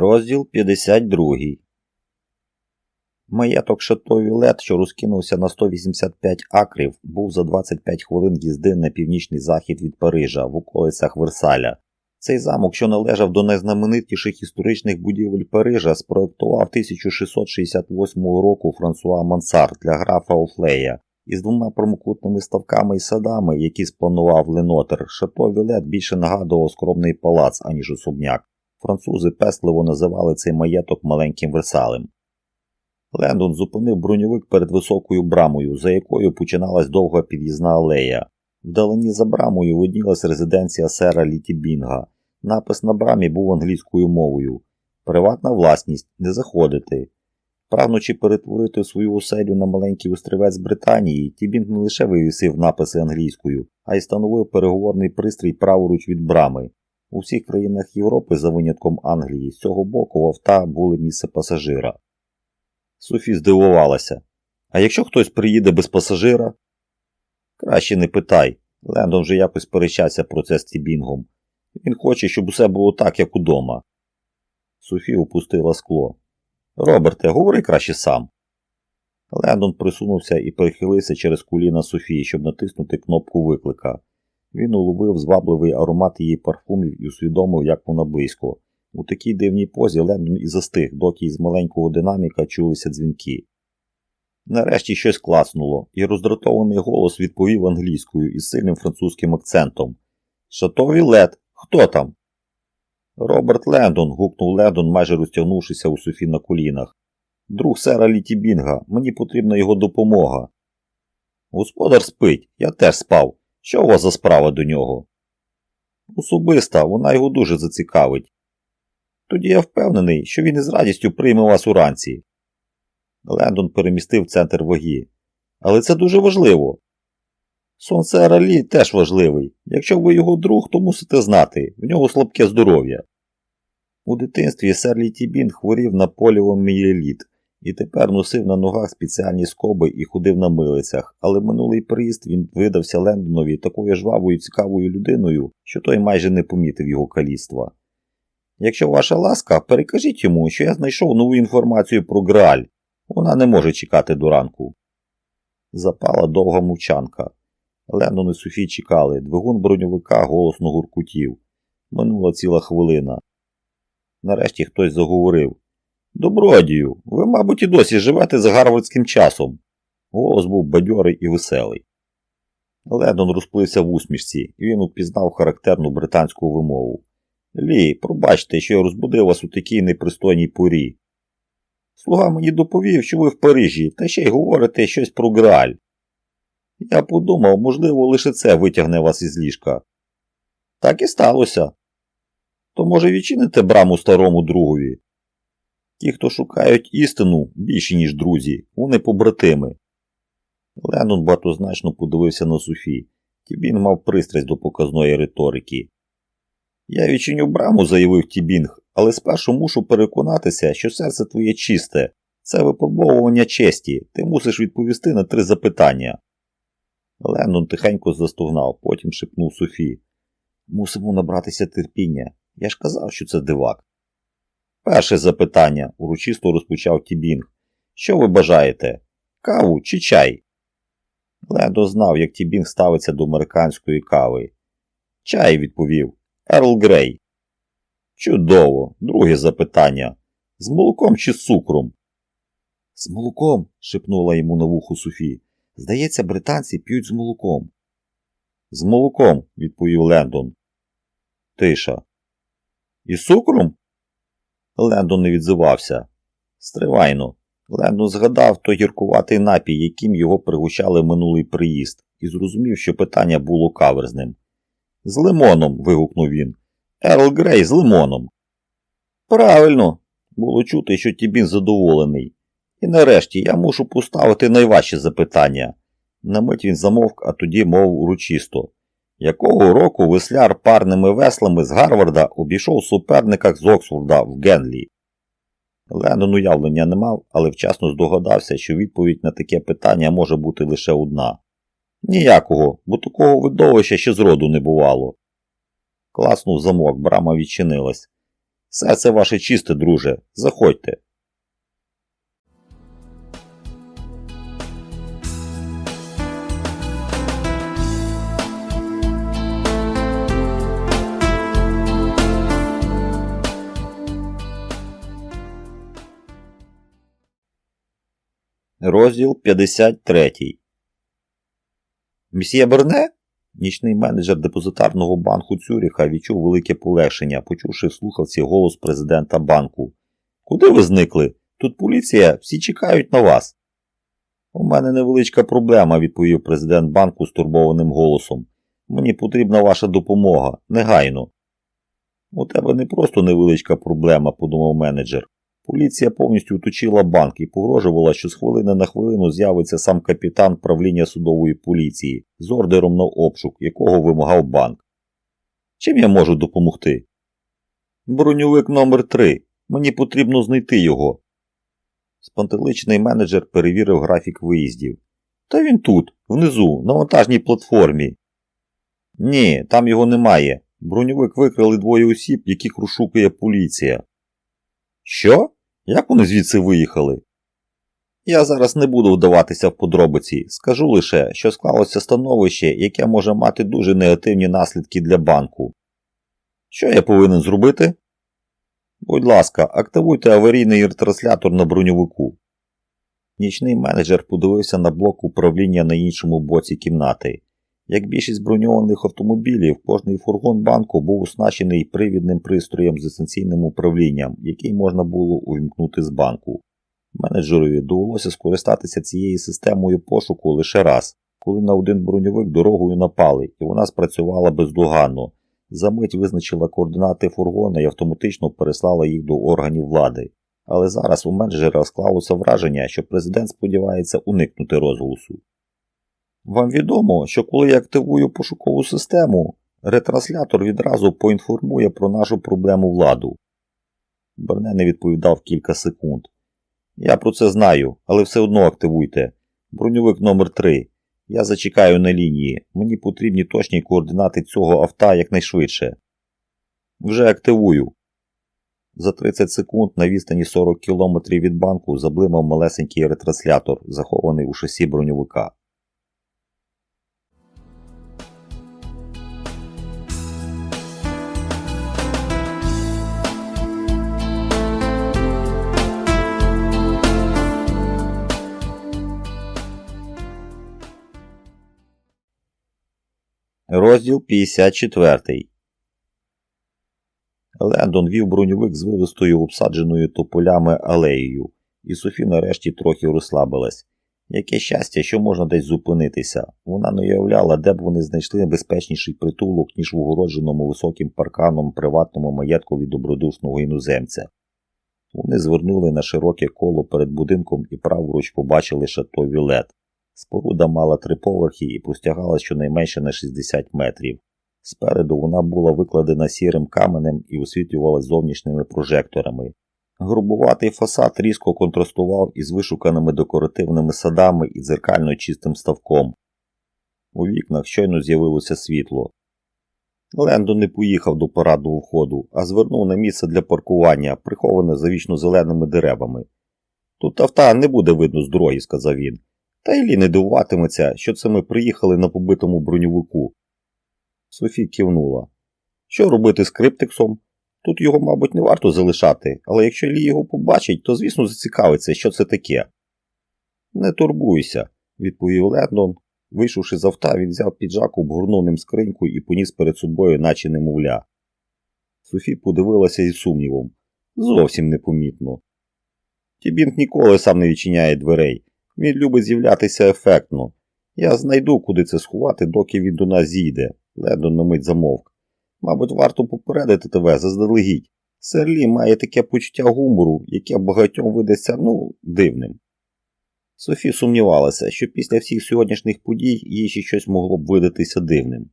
Розділ 52. Маєток Шато Вілет, що розкинувся на 185 акрів, був за 25 хвилин їзди на північний захід від Парижа в околицях Версаля. Цей замок, що належав до найзнаменитіших історичних будівель Парижа, спроектував 1668 року Франсуа Мансар для графа Офлея. Із двома промокутними ставками і садами, які спланував Ленотер, Шато Вілет більше нагадував скромний палац, аніж особняк. Французи песливо називали цей маєток маленьким Версалем. Лендон зупинив броньовик перед високою брамою, за якою починалась довга під'їзна алея. Вдалині за брамою виднілась резиденція сера Літі Бінга. Напис на брамі був англійською мовою. Приватна власність не заходити. Прагнучи перетворити свою оселю на маленький острівець Британії, Тібінг не лише вивісив написи англійською, а й становив переговорний пристрій праворуч від брами. У всіх країнах Європи, за винятком Англії, з цього боку в авто були місце пасажира. Софі здивувалася. А якщо хтось приїде без пасажира? Краще не питай. Лендон вже якось перещався про це з Тібінгом. Він хоче, щоб усе було так, як удома. Софі опустила скло. Роберте, говори краще сам. Лендон присунувся і перехилився через коліна Софії, щоб натиснути кнопку виклика. Він уловив звабливий аромат її парфумів і усвідомив, як вона близько. У такій дивній позі Лендон і застиг, доки із маленького динаміка чулися дзвінки. Нарешті щось клацнуло, і роздратований голос відповів англійською із сильним французьким акцентом. Шато Вілет, хто там? Роберт Лендон. гукнув Лендон, майже розтягнувшися у Софі на колінах. Друг сера Літі Бінга, мені потрібна його допомога. Господар спить, я теж спав. Що у вас за справа до нього? Особиста, вона його дуже зацікавить. Тоді я впевнений, що він із радістю прийме вас уранці. Лендон перемістив центр ваги. Але це дуже важливо. Сон сера Лі теж важливий. Якщо ви його друг, то мусите знати, в нього слабке здоров'я. У дитинстві сер Лі Тібін хворів на поліомієліт і тепер носив на ногах спеціальні скоби і ходив на милицях, але минулий приїзд він видався Лендонові такою жвавою цікавою людиною, що той майже не помітив його каліцтва. Якщо ваша ласка, перекажіть йому, що я знайшов нову інформацію про Грааль. Вона не може чекати до ранку. Запала довга мовчанка. Лендон і Софі чекали, двигун броньовика голосно гуркутів. Минула ціла хвилина. Нарешті хтось заговорив. Добродію, ви, мабуть, і досі живете за гарвардським часом. Голос був бадьорий і веселий. Лендон розплився в усмішці, і він упізнав характерну британську вимову. Лі, пробачте, що я розбудив вас у такій непристойній порі. Слуга мені доповів, що ви в Парижі, та ще й говорите щось про Грааль. Я подумав, можливо, лише це витягне вас із ліжка. Так і сталося. То, може, відчините браму старому другові? Ті, хто шукають істину більше, ніж друзі, вони побратими. Леннон багатозначно подивився на Софі. Тібінг мав пристрасть до показної риторики. Я відчиню браму, заявив Тібінг, але спершу мушу переконатися, що серце твоє чисте. Це випробовування честі. Ти мусиш відповісти на три запитання. Леннон тихенько застогнав, потім шепнув Софі. Мусимо набратися терпіння. Я ж казав, що це дивак. Перше запитання, урочисто розпочав Тібінг. Що ви бажаєте? Каву чи чай? Лендо знав, як Тібінг ставиться до американської кави. Чай, відповів. Ерл Грей. Чудово. Друге запитання. З молоком чи з цукром? З молоком, шепнула йому на вухо Софі. Здається, британці п'ють з молоком. З молоком, відповів Лендон. Тиша. Із цукром? Лендон не відзивався. Стривайно. Лендон згадав той гіркуватий напій, яким його пригощали минулий приїзд, і зрозумів, що питання було каверзним. З лимоном. вигукнув він. Ерл Грей з лимоном. Правильно. Було чути, що Тібін задоволений. І нарешті я мушу поставити найважче запитання. На мить він замовк, а тоді мов урочисто. Якого року весляр парними веслами з Гарварда обійшов суперниках з Оксфорда в Генлі? Леннон уявлення не мав, але вчасно здогадався, що відповідь на таке питання може бути лише одна. Ніякого, бо такого видовища ще зроду не бувало. Класнув замок, брама відчинилась. Серце ваше чисте, друже. Заходьте. Розділ 53 Мсьє Берне? Нічний менеджер депозитарного банку Цюріха відчув велике полегшення, почувши в слухавці голос президента банку. Куди ви зникли? Тут поліція, всі чекають на вас. У мене невеличка проблема, відповів президент банку стурбованим голосом. Мені потрібна ваша допомога, негайно. У тебе не просто невеличка проблема, подумав менеджер. Поліція повністю оточила банк і погрожувала, що з хвилини на хвилину з'явиться сам капітан правління судової поліції з ордером на обшук, якого вимагав банк. Чим я можу допомогти? Броньовик номер 3 Мені потрібно знайти його. Спантеличний менеджер перевірив графік виїздів. Та він тут, внизу, на вантажній платформі. Ні, там його немає. Броньовик викрали двоє осіб, яких розшукує поліція. Що? Як вони звідси виїхали? Я зараз не буду вдаватися в подробиці. Скажу лише, що склалося становище, яке може мати дуже негативні наслідки для банку. Що я повинен зробити? Будь ласка, активуйте аварійний ретранслятор на броньовику. Нічний менеджер подивився на блок управління на іншому боці кімнати. Як більшість броньованих автомобілів, кожний фургон банку був оснащений привідним пристроєм з дистанційним управлінням, який можна було увімкнути з банку. Менеджерові довелося скористатися цією системою пошуку лише раз, коли на один броньовик дорогою напали, і вона спрацювала бездоганно. Замить визначила координати фургона і автоматично переслала їх до органів влади. Але зараз у менеджера склалося враження, що президент сподівається уникнути розголосу. Вам відомо, що коли я активую пошукову систему, ретранслятор відразу поінформує про нашу проблему владу. Берне не відповідав кілька секунд. Я про це знаю, але все одно активуйте. Броньовик номер 3 Я зачекаю на лінії. Мені потрібні точні координати цього авто якнайшвидше. Вже активую. За 30 секунд на відстані 40 км від банку заблимав малесенький ретранслятор, захований у шасі броньовика. Розділ 54 Лендон вів броньовик з вивистою обсадженою тополями алеєю, і Софі нарешті трохи розслабилась. Яке щастя, що можна десь зупинитися. Вона не уявляла, де б вони знайшли безпечніший притулок, ніж в огородженому високим парканом приватному маєтку від добродушного іноземця. Вони звернули на широке коло перед будинком і праворуч побачили шато Вілет. Споруда мала три поверхи і простягалась щонайменше на 60 метрів. Спереду вона була викладена сірим каменем і освітлювалась зовнішніми прожекторами. Грубуватий фасад різко контрастував із вишуканими декоративними садами і дзеркально чистим ставком. У вікнах щойно з'явилося світло. Лендо не поїхав до парадного входу, а звернув на місце для паркування, приховане за вічно зеленими деревами. Тут авто не буде видно з дороги, сказав він. Та Іллі не дивуватиметься, що це ми приїхали на побитому броньовику. Софі кивнула. Що робити з криптексом? Тут його, мабуть, не варто залишати, але якщо Лі його побачить, то, звісно, зацікавиться, що це таке. Не турбуйся, відповів Лендон. Вийшовши з авто, він взяв піджак, обгорнув ним скриньку і поніс перед собою, наче немовля. Софі подивилася із сумнівом. Зовсім непомітно. Тібінг ніколи сам не відчиняє дверей. Він любить з'являтися ефектно. Я знайду, куди це сховати, доки він до нас зійде, ледо на мить замовк. Мабуть, варто попередити тебе заздалегідь. Серлі має таке почуття гумору, яке багатьом видасться, ну, дивним. Софі сумнівалася, що після всіх сьогоднішніх подій їй ще щось могло б видатися дивним.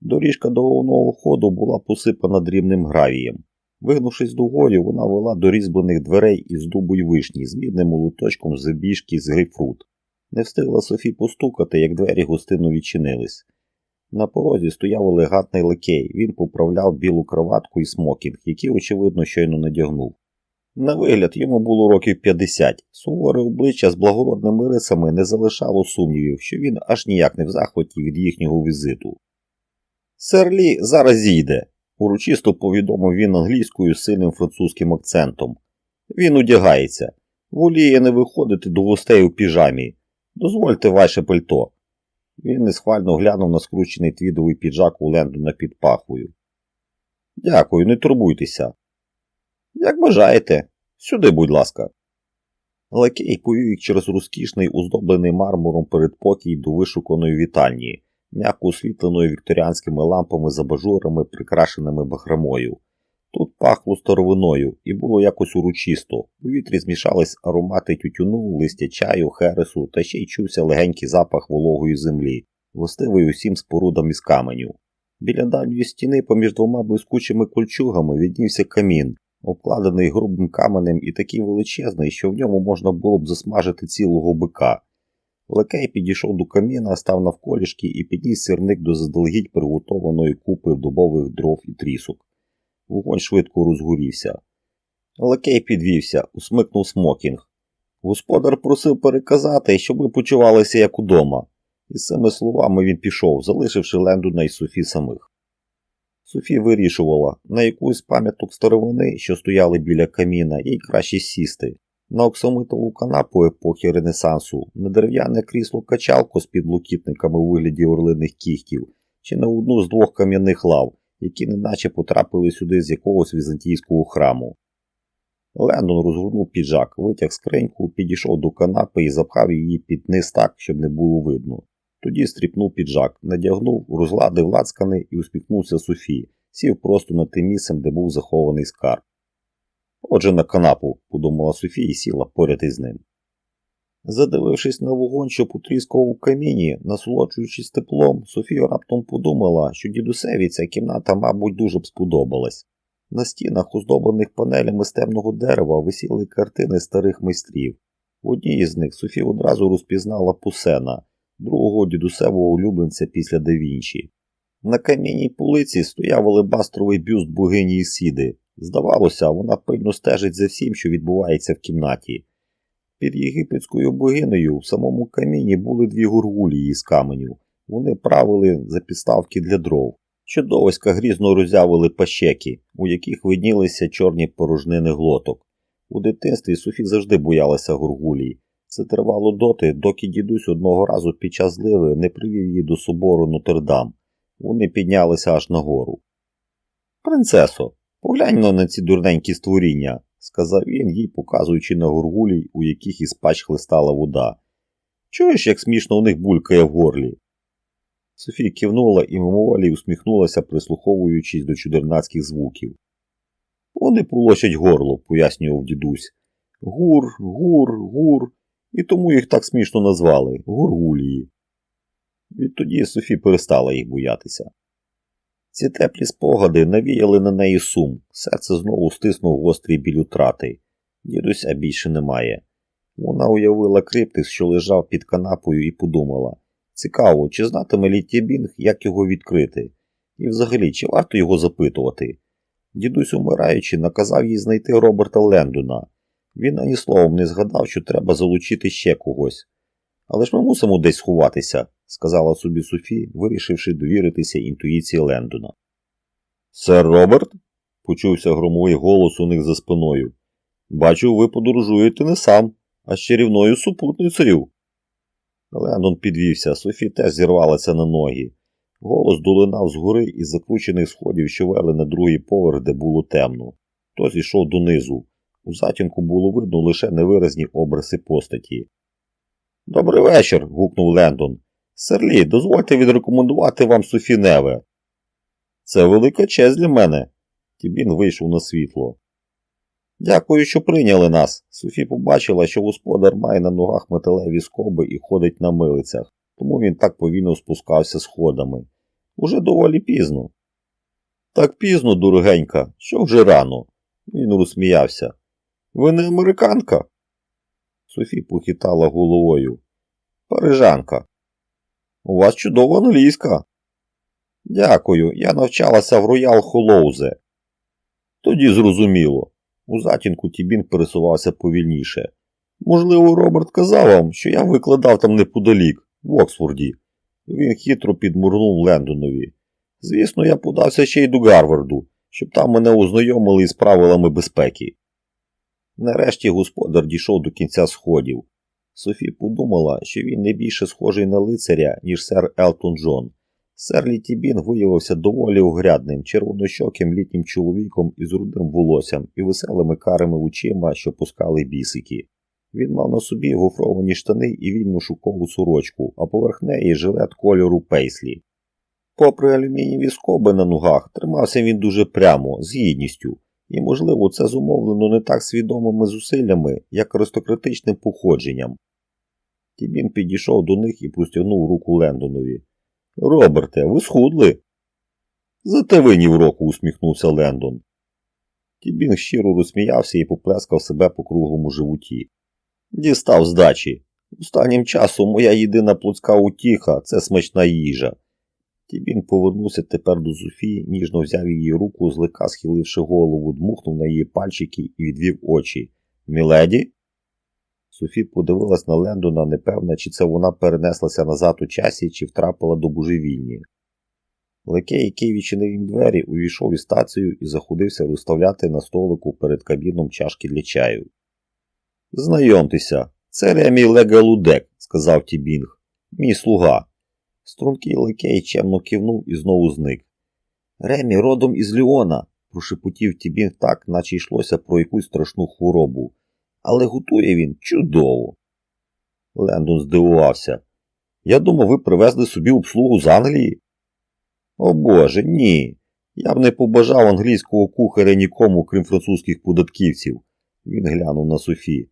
Доріжка до головного ходу була посипана дрібним гравієм. Вигнувшись дугою, вона вела до різьблених дверей із дубу й вишні з мідним молоточком з бішки з грейпфрут. Не встигла Софі постукати, як двері гостинно відчинились. На порозі стояв елегантний лакей. Він поправляв білу кроватку і смокінг, який, очевидно, щойно надягнув. На вигляд йому було років 50. Суворе обличчя з благородними рисами не залишало сумнівів, що він аж ніяк не в захваті від їхнього візиту. Сер Лі зараз зійде, урочисто повідомив він англійською з сильним французьким акцентом. Він одягається. Воліє не виходити до гостей у піжамі. Дозвольте ваше пальто. Він несхвально глянув на скручений твідовий піджак у Лендона під пахвою. Дякую, не турбуйтеся. Як бажаєте, сюди, будь ласка. Лакей повів їх через розкішний, оздоблений мармуром передпокій до вишуканої вітальні, м'яко освітленої вікторіанськими лампами з абажурами, прикрашеними бахрамою. Тут пахло старовиною і було якось урочисто. У вітрі змішались аромати тютюну, листя чаю, хересу, та ще й чувся легенький запах вологої землі, властивий усім спорудам із каменю. Біля дальньої стіни, поміж двома блискучими кольчугами, віднівся камін, обкладений грубим каменем і такий величезний, що в ньому можна було б засмажити цілого бика. Лакей підійшов до каміна, став навколішки і підніс сірник до заздалегідь приготованої купи дубових дров і трісок. Вогонь швидко розгорівся. Лакей підвівся, усмикнув смокінг. Господар просив переказати, щоб ви почувалися як удома. І з цими словами він пішов, залишивши Лендона і Софі самих. Софі вирішувала, на якусь пам'яток старовини, що стояли біля каміна, їй краще сісти. На оксамитову канапу епохи Ренесансу, на дерев'яне крісло качалку з підлокітниками у вигляді орлиних кігтів, чи на одну з двох кам'яних лав, які неначе потрапили сюди з якогось візантійського храму. Лендон розгорнув піджак, витяг скриньку, підійшов до канапи і запхав її під низ так, щоб не було видно. Тоді стріпнув піджак, надягнув, розладив лацкани і усміхнувся Софії, сів просто над тим місцем, де був захований скарб. Отже, на канапу, подумала Софія і сіла поряд із ним. Задивившись на вогонь, що потріскав у каміні, насолоджуючись теплом, Софія раптом подумала, що дідусеві ця кімната, мабуть, дуже б сподобалась. На стінах, оздоблених панелями з темного дерева, висіли картини старих майстрів. В одній із них Софія одразу розпізнала Пусена, другого дідусевого улюбленця після да Вінчі. На камінній полиці стояв алебастровий бюст богині Ісіди. Здавалося, вона пильно стежить за всім, що відбувається в кімнаті. Під єгипетською богинею в самому каміні були дві гургулії з каменю. Вони правили за підставки для дров. Чудовиська грізно роззявили пащеки, у яких виднілися чорні порожнини глоток. У дитинстві Софі завжди боялася гургулій. Це тривало доти, доки дідусь одного разу під час зливи не привів її до собору Нотр-Дам. Вони піднялися аж нагору. Принцесо, поглянь на ці дурненькі створіння, сказав він, їй показуючи на гургулій, у яких із пач хлистала вода. Чуєш, як смішно у них булькає в горлі? Софія кивнула і мимоволі усміхнулася, прислуховуючись до чудернацьких звуків. Вони полощать горло, пояснював дідусь. Гур, гур, гур, і тому їх так смішно назвали гургулії. Відтоді Софі перестала їх боятися. Ці теплі спогади навіяли на неї сум, серце знову стиснув гострий біль утрати. Дідуся більше немає. Вона уявила криптис, що лежав під канапою, і подумала цікаво, чи знатиме Літті Бінг, як його відкрити, і взагалі, чи варто його запитувати. Дідусь, умираючи, наказав їй знайти Роберта Лендона. Він ані словом не згадав, що треба залучити ще когось. Але ж ми мусимо десь сховатися, сказала собі Софі, вирішивши довіритися інтуїції Лендона. Сер Роберт? почувся громовий голос у них за спиною. Бачу, ви подорожуєте не сам, а з чарівною супутницею. Лендон підвівся, Софі теж зірвалася на ноги. Голос долинав згори із закручених сходів, що вели на другий поверх, де було темно. Хтось ішов донизу. У затінку було видно лише невиразні обриси постаті. Добрий вечір. гукнув Лендон. Серлі, дозвольте відрекомендувати вам Софі Неве. Це велика честь для мене. Тібін вийшов на світло. Дякую, що прийняли нас. Софі побачила, що господар має на ногах металеві скоби і ходить на милицях, тому він так повільно спускався сходами. Уже доволі пізно. Так пізно, дорогенька, що вже рано. Він розсміявся. Ви не американка? Софі похитала головою. Парижанка. У вас чудова англійська. Дякую, я навчалася в Роял Холоузе. Тоді зрозуміло. У затінку Тібін пересувався повільніше. Можливо, Роберт казав вам, що я викладав там неподалік, в Оксфорді. Він хитро підмурнув Лендонові. Звісно, я подався ще й до Гарварду, щоб там мене ознайомили із правилами безпеки. Нарешті господар дійшов до кінця сходів. Софі подумала, що він не більше схожий на лицаря, ніж сер Елтон Джон. Сер Літібін виявився доволі огрядним, червонощоким літнім чоловіком із рудим волоссям і веселими карими очима, що пускали бісики. Він мав на собі гофровані штани і вільну шукову сорочку, а поверх неї жилет кольору пейслі. Попри алюмінієві скоби на ногах, тримався він дуже прямо, з гідністю, і, можливо, це зумовлено не так свідомими зусиллями, як аристократичним походженням. Тібін підійшов до них і простягнув руку Лендонові. Роберте, ви схудли? Зате ви ні року, усміхнувся Лендон. Тібін щиро розсміявся і поплескав себе по круглому животі. Дістав здачі. Останнім часом моя єдина плотська утіха це смачна їжа. Тібін повернувся тепер до Зофії, ніжно взяв її руку, злика схиливши голову, дмухнув на її пальчики і відвів очі. Міледі? Софі подивилась на Лендона, непевна, чи це вона перенеслася назад у часі, чи втрапила до божевільні. Лекей, який відчинив їм двері, увійшов із стацію і заходився розставляти на столику перед кабіном чашки для чаю. Знайомтеся, це Ремі Легалудек, сказав Тібінг. Мій слуга. Стрункий Лекей чемно кивнув і знову зник. Ремі родом із Ліона, прошепотів Тібінг так, наче йшлося про якусь страшну хворобу. Але готує він чудово. Лендон здивувався. Я думав, ви привезли собі обслугу з Англії. О Боже, ні. Я б не побажав англійського кухаря нікому, крім французьких податківців. Він глянув на Софі.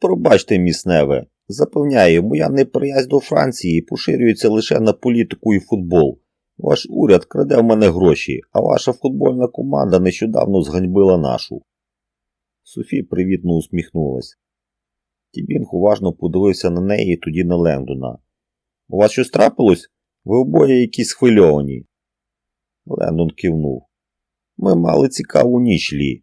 Пробачте, місневе, запевняю, моя неприязнь до Франції поширюється лише на політику і футбол. Ваш уряд краде в мене гроші, а ваша футбольна команда нещодавно зганьбила нашу. Софі привітно усміхнулась. Тібінг уважно подивився на неї і тоді на Лендона. У вас щось трапилось? Ви обоє якісь схвильовані. Лендон кивнув. Ми мали цікаву ніч лі.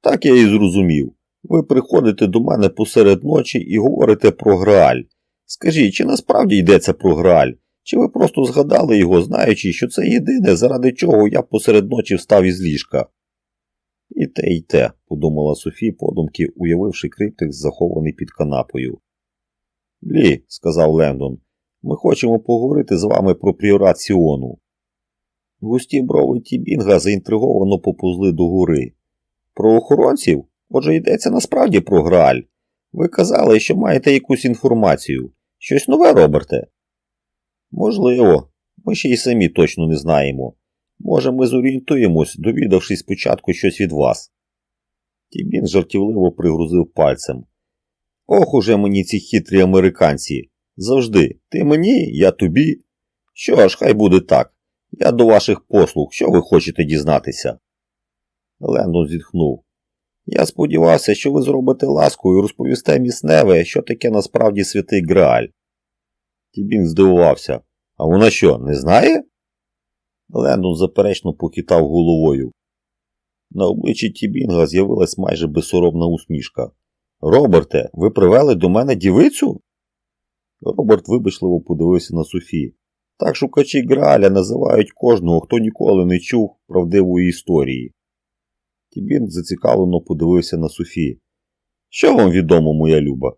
Так я і зрозумів. Ви приходите до мене посеред ночі і говорите про Грааль. Скажіть, чи насправді йдеться про Грааль? Чи ви просто згадали його, знаючи, що це єдине, заради чого я посеред ночі встав із ліжка? І те, і те, подумала Софі, подумки, уявивши криптик, захований під канапою. Лі, сказав Лендон, ми хочемо поговорити з вами про пріорат Сіону. Густі брови Тібінга заінтриговано поповзли до гори. Про охоронців? Отже, йдеться насправді про Грааль. Ви казали, що маєте якусь інформацію. Щось нове, Роберте? Можливо, ми ще й самі точно не знаємо. Може, ми зорієнтуємось, довідавшись спочатку щось від вас. Тібін жартівливо пригрузив пальцем. Ох уже мені ці хитрі американці. Завжди. Ти мені, я тобі. Що ж, хай буде так. Я до ваших послуг, що ви хочете дізнатися? Лендон зітхнув. Я сподівався, що ви зробите ласку і розповісте місневе, що таке насправді святий Грааль. Тібін здивувався. А вона що, не знає? Лендон заперечно похитав головою. На обличчі Тібінга з'явилась майже безсоромна усмішка. Роберте, ви привели до мене дівицю? Роберт вибачливо подивився на Софі. Так шукачі Грааля називають кожного, хто ніколи не чув правдивої історії. Тібін зацікавлено подивився на Софі. Що вам відомо, моя люба?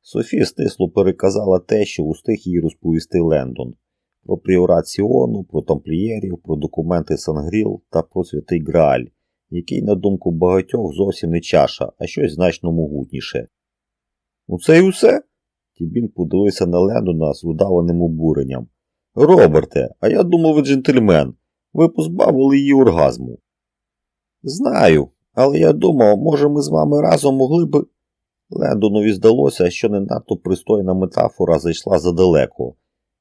Софія стисло переказала те, що устиг їй розповісти Лендон про пріорат Сіону, про тамплієрів, про документи Сангріл та про святий Грааль, який, на думку багатьох, зовсім не чаша, а щось значно могутніше. Ну це й усе? Тібін подивився на Лендона з удаваним обуренням. Роберте, а я думав, ви джентльмен. Ви позбавили її оргазму. Знаю, але я думав, може, ми з вами разом могли б. Лендонові здалося, що не надто пристойна метафора зайшла задалеко,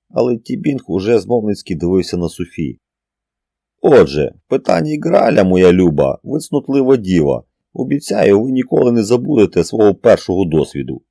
але Тібінг уже змовницьки дивився на Софі. Отже, питання Граля, моя люба, ви цнотлива діва. Обіцяю, ви ніколи не забудете свого першого досвіду.